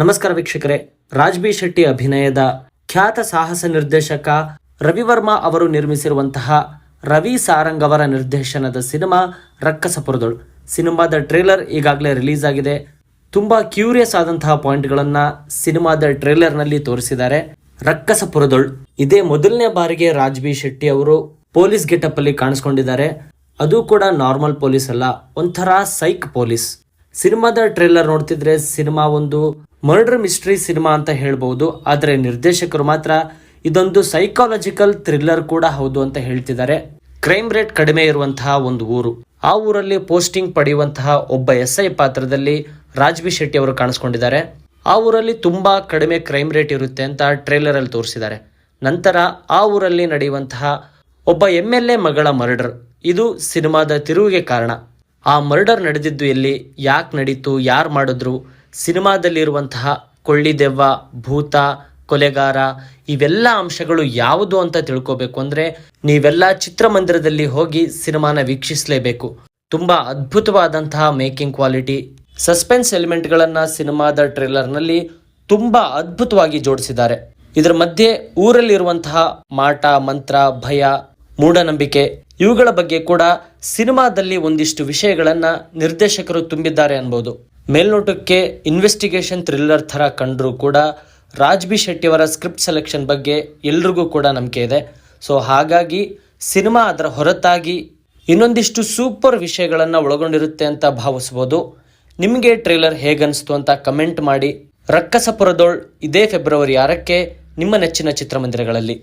ನಮಸ್ಕಾರ ವೀಕ್ಷಕರೇ. ರಾಜ್ಬಿ ಶೆಟ್ಟಿ ಅಭಿನಯದ ಖ್ಯಾತ ಸಾಹಸ ನಿರ್ದೇಶಕ ರವಿವರ್ಮ ಅವರು ನಿರ್ಮಿಸಿರುವಂತಹ ರವಿ ಸಾರಂಗ್ ಅವರ ನಿರ್ದೇಶನದ ಸಿನಿಮಾ ರಕ್ಕಸಪುರದಳು. ಸಿನಿಮಾದ ಟ್ರೇಲರ್ ಈಗಾಗಲೇ ರಿಲೀಸ್ ಆಗಿದೆ. ತುಂಬಾ ಕ್ಯೂರಿಯಸ್ ಆದಂತಹ ಪಾಯಿಂಟ್ಗಳನ್ನು ಸಿನಿಮಾದ ಟ್ರೇಲರ್ನಲ್ಲಿ ತೋರಿಸಿದ್ದಾರೆ. ರಕ್ಕಸಪುರದೊಳ್. ಇದೇ ಮೊದಲನೇ ಬಾರಿಗೆ ರಾಜ್ಬಿ ಶೆಟ್ಟಿ ಅವರು ಪೊಲೀಸ್ ಗೆಟಪ್ ಅಲ್ಲಿ ಕಾಣಿಸ್ಕೊಂಡಿದ್ದಾರೆ. ಅದು ಕೂಡ ನಾರ್ಮಲ್ ಪೊಲೀಸ್ ಅಲ್ಲ, ಒಂಥರ ಸೈಕ್ ಪೊಲೀಸ್. ಸಿನಿಮಾದ ಟ್ರೇಲರ್ ನೋಡ್ತಿದ್ರೆ ಸಿನಿಮಾ ಒಂದು ಮರ್ಡರ್ ಮಿಸ್ಟ್ರಿ ಸಿನಿಮಾ ಅಂತ ಹೇಳ್ಬಹುದು ಆದರೆ ನಿರ್ದೇಶಕರು ಮಾತ್ರ ಇದೊಂದು ಸೈಕಾಲಜಿಕಲ್ ಥ್ರಿಲ್ಲರ್ ಕೂಡ ಹೌದು ಅಂತ ಹೇಳ್ತಿದ್ದಾರೆ. ಕ್ರೈಮ್ ರೇಟ್ ಕಡಿಮೆ ಇರುವಂತಹ ಒಂದು ಊರು. ಆ ಊರಲ್ಲಿ ಪೋಸ್ಟಿಂಗ್ ಪಡೆಯುವಂತಹ ಒಬ್ಬ ಎಸ್ ಐ ಪಾತ್ರದಲ್ಲಿ ರಾಜ್ಬಿ ಶೆಟ್ಟಿ ಅವರು ಕಾಣಿಸ್ಕೊಂಡಿದ್ದಾರೆ. ಆ ಊರಲ್ಲಿ ತುಂಬಾ ಕಡಿಮೆ ಕ್ರೈಮ್ ರೇಟ್ ಇರುತ್ತೆ ಅಂತ ಟ್ರೇಲರ್ ಅಲ್ಲಿ ತೋರಿಸಿದ್ದಾರೆ. ನಂತರ ಆ ಊರಲ್ಲಿ ನಡೆಯುವಂತಹ ಒಬ್ಬ ಎಂ ಎಲ್ ಎ ಮಗಳ ಮರ್ಡರ್. ಇದು ಸಿನಿಮಾದ ತಿರುವಿಗೆ ಕಾರಣ. ಆ ಮರ್ಡರ್ ನಡೆದಿದ್ದು ಎಲ್ಲಿ, ಯಾಕೆ ನಡೀತು, ಯಾರು ಮಾಡಿದ್ರು, ಸಿನಿಮಾದಲ್ಲಿರುವಂತಹ ಕೊಳ್ಳಿದೆವ್ವ, ಭೂತ, ಕೊಲೆಗಾರ, ಇವೆಲ್ಲ ಅಂಶಗಳು ಯಾವುದು ಅಂತ ತಿಳ್ಕೋಬೇಕು ಅಂದರೆ ನೀವೆಲ್ಲ ಚಿತ್ರಮಂದಿರದಲ್ಲಿ ಹೋಗಿ ಸಿನಿಮಾನ ವೀಕ್ಷಿಸಲೇಬೇಕು. ತುಂಬ ಅದ್ಭುತವಾದಂತಹ ಮೇಕಿಂಗ್ ಕ್ವಾಲಿಟಿ, ಸಸ್ಪೆನ್ಸ್ ಎಲಿಮೆಂಟ್ಗಳನ್ನು ಸಿನಿಮಾದ ಟ್ರೇಲರ್ನಲ್ಲಿ ತುಂಬ ಅದ್ಭುತವಾಗಿ ಜೋಡಿಸಿದ್ದಾರೆ. ಇದರ ಮಧ್ಯೆ ಊರಲ್ಲಿರುವಂತಹ ಮಾಟ, ಮಂತ್ರ, ಭಯ ಮೂಢನಂಬಿಕೆ. ಇವುಗಳ ಬಗ್ಗೆ ಕೂಡ ಸಿನಿಮಾದಲ್ಲಿ ಒಂದಿಷ್ಟು ವಿಷಯಗಳನ್ನ ನಿರ್ದೇಶಕರು ತುಂಬಿದ್ದಾರೆ ಅನ್ಬೋದು. ಮೇಲ್ನೋಟಕ್ಕೆ ಇನ್ವೆಸ್ಟಿಗೇಷನ್ ಥ್ರಿಲ್ಲರ್ ಥರ ಕಂಡರೂ ಕೂಡ ರಾಜ್ ಬಿ ಶೆಟ್ಟಿಯವರ ಸ್ಕ್ರಿಪ್ಟ್ ಸೆಲೆಕ್ಷನ್ ಬಗ್ಗೆ ಎಲ್ರಿಗೂ ಕೂಡ ನಂಬಿಕೆ ಇದೆ. ಸೊ ಹಾಗಾಗಿ ಸಿನಿಮಾ ಅದರ ಹೊರತಾಗಿ ಇನ್ನೊಂದಿಷ್ಟು ಸೂಪರ್ ವಿಷಯಗಳನ್ನು ಒಳಗೊಂಡಿರುತ್ತೆ ಅಂತ ಭಾವಿಸ್ಬೋದು. ನಿಮಗೆ ಟ್ರೇಲರ್ ಹೇಗನ್ನಿಸ್ತು ಅಂತ ಕಮೆಂಟ್ ಮಾಡಿ. ರಕ್ಕಸಪುರದೋಳ್ ಇದೇ ಫೆಬ್ರವರಿ ಆರಕ್ಕೆ ನಿಮ್ಮ ನೆಚ್ಚಿನ ಚಿತ್ರಮಂದಿರಗಳಲ್ಲಿ.